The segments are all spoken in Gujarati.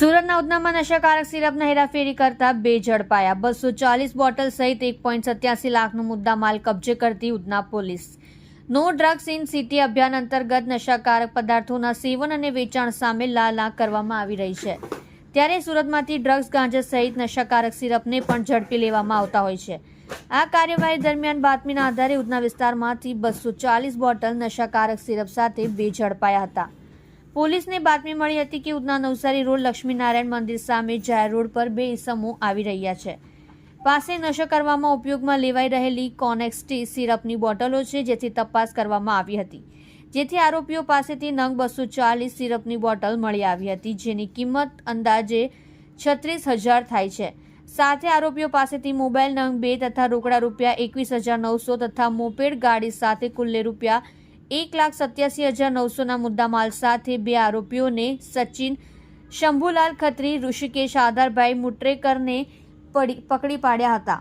સુરતના ઉધનામાં નશાકારક સિરપના હેરાફેરી કરતા બે ઝડપાયા. બસો ચાલીસ બોટલ સહિત એક પોઈન્ટ સત્યાસી લાખનો મુદ્દામાલ કબજે કરતી Udhna police. No drugs in city અભિયાન અંતર્ગત નશાકારક પદાર્થોના સેવન અને વેચાણ સામે લાલાં કરવામાં આવી રહી છે. ત્યારે સુરતમાંથી ડ્રગ્સ ગાંજા સહિત નશાકારક સિરપને પણ ઝડપી લેવામાં આવતા હોય છે. આ કાર્યવાહી દરમિયાન બાતમીના આધારે ઉધના વિસ્તારમાંથી બસો ચાલીસ બોટલ નશાકારક સિરપ સાથે બે ઝડપાયા હતા. પોલીસને બાતમી મળી હતી કે ઉધના નવસારી રોડ લક્ષ્મીનારાયણ મંદિર સામે જાહેર રોડ પર બે ઇસમો આવી રહ્યા છે. પાસે નશો કરવામાં ઉપયોગમાં લેવાઈ રહેલી કોનેક્સટી સિરપની બોટલો છે, જેથી તપાસ કરવામાં આવી હતી. જેથી આરોપીઓ પાસેથી નંગ બસો ચાલીસ સિરપની બોટલ મળી આવી હતી, જેની કિંમત અંદાજે છત્રીસ હજાર થાય છે. સાથે આરોપીઓ પાસેથી મોબાઈલ નંગ બે તથા રોકડા રૂપિયા એકવીસ હજાર નવસો તથા મોપેડ ગાડી સાથે કુલ્લે રૂપિયા એક લાખ સત્યાસી હજાર નવસોના મુદ્દામાલ સાથે બે આરોપીઓને સચિન શંભુલાલ ખત્રી, ઋષિકેશ આધારભાઈ મુટ્રેકરને પકડી પાડ્યા હતા.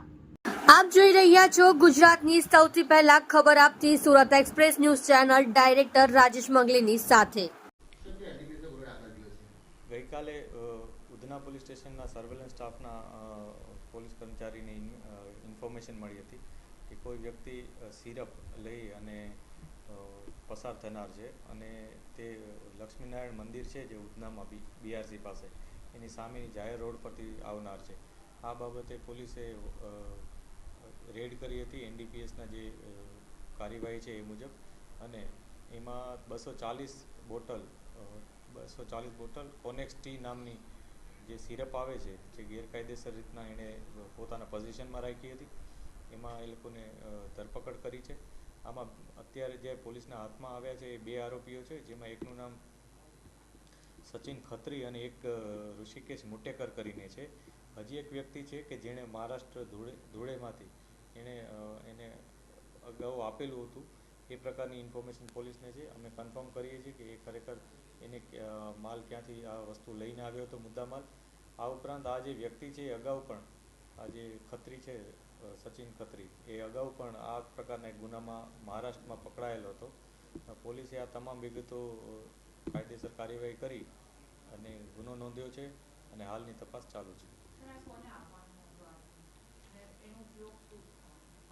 આપ જોઈ રહ્યા છો ગુજરાતની સૌથી પહેલા ખબર આપતી Surat express news channel director Rajesh મંગલીની સાથે. ગઈકાલે ઉધના પોલીસ સ્ટેશનના સર્વેલન્સ સ્ટાફના પોલીસ કર્મચારીને ઇન્ફોર્મેશન મળી હતી કે કોઈ વ્યક્તિ સિરપ લઈ અને પસાર થનાર છે અને તે લક્ષ્મીનારાયણ મંદિર છે જે ઉધનામાં બી બીઆરસી પાસે. એની સામેની જાહેર રોડ પરથી આવનાર છે. આ બાબતે પોલીસે રેડ કરી હતી એનડીપીએસના જે કાર્યવાહી છે એ મુજબ. અને એમાં બસો ચાલીસ બોટલ બસો ચાલીસ બોટલ કોનેક્સ ટી નામની જે સિરપ આવે છે, જે ગેરકાયદેસર રીતના એણે પોતાના પોઝિશનમાં રાખી હતી. એમાં એ લોકોને ધરપકડ કરી છે. આમાં અત્યારે જે પોલીસના હાથમાં આવ્યા છે એ બે આરોપીઓ છે, જેમાં એકનું નામ સચિન ખત્રી અને એક ઋષિકેશ મુટેકર કરીને છે. હજી એક વ્યક્તિ છે કે જેણે મહારાષ્ટ્ર ધૂળે, ધૂળેમાંથી એણે એને અગાઉ આપેલું હતું. એ પ્રકારની ઇન્ફોર્મેશન પોલીસને છે. અમે કન્ફર્મ કરીએ છીએ કે એ ખરેખર એને માલ ક્યાંથી આ વસ્તુ લઈને આવ્યો હતો મુદ્દા માલ આ ઉપરાંત આ જે વ્યક્તિ છે એ અગાઉ પણ આ જે ખત્રી છે સચિન ખત્રી. એ અગાઉ પણ આ પ્રકારના ગુનામાં મહારાષ્ટ્રમાં પકડાયેલો હતો. પોલીસે આ તમામ વિગતો કાયદેસર કાર્યવાહી કરી અને ગુનો નોંધ્યો છે અને હાલની તપાસ ચાલુ છે.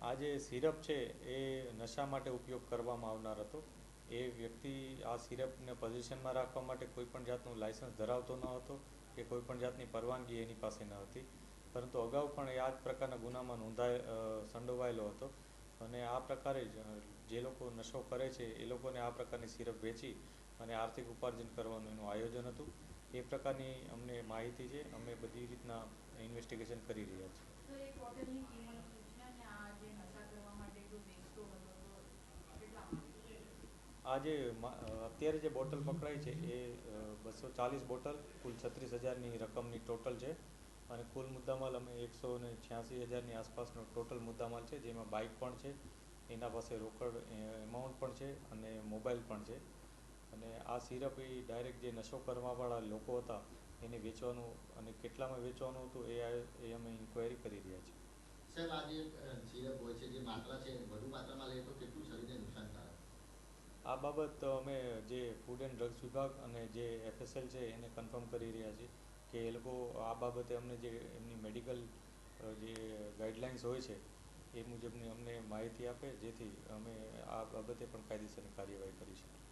આ જે સિરપ છે એ નશા માટે ઉપયોગ કરવામાં આવનાર હતો. એ વ્યક્તિ આ સિરપને પોઝિશનમાં રાખવા માટે કોઈ પણ જાતનું લાયસન્સ ધરાવતો ન હતો કે કોઈ પણ જાતની પરવાનગી એની પાસે ન હતી. પરંતુ અગાઉ પણ એ આ જ પ્રકારના ગુનામાં નોંધાય સંડોવાયેલો હતો અને આ પ્રકારે જ જે લોકો નશો કરે છે એ લોકોને આ પ્રકારની સિરપ વેચી અને આર્થિક ઉપાર્જન કરવાનું એનું આયોજન હતું. એ પ્રકારની અમને માહિતી છે. અમે બધી રીતના ઇન્વેસ્ટિગેશન કરી રહ્યા છીએ. આ જે અત્યારે જે બોટલ પકડાઈ છે એ બસો ચાલીસ બોટલ કુલ છત્રીસ હજારની રકમની ટોટલ છે. અને કુલ મુદ્દામાલ અમે એકસો ને છ્યાસી હજારની આસપાસનો ટોટલ મુદ્દામાલ છે જેમાં બાઇક પણ છે એના પાસે રોકડ એમાઉન્ટ પણ છે અને મોબાઈલ પણ છે. અને આ સિરપ એ ડાયરેક્ટ જે નશો કરવાવાળા લોકો હતા એને વેચવાનું અને કેટલામાં વેચવાનું હતું એ એ અમે ઇન્ક્વાયરી કરી રહ્યા છીએ. સાહેબ આ જે સિરપ હોય છે જે માત્રા છે વધુ માત્રામાં લઈએ તો કેટલું શરીરને નુકસાનકારક? આ બાબત અમે જે ફૂડ એન્ડ ડ્રગ્સ વિભાગ અને જે એફએસએલ છે એને કન્ફર્મ કરી રહ્યા છીએ. કે એ લોકો આ બાબતે અમને જે એમની મેડિકલ જે ગાઈડલાઇન્સ હોય છે, એ મુજબની અમને માહિતી આપે, જેથી અમે આ બાબતે પણ કાયદેસરની કાર્યવાહી કરી શકીએ.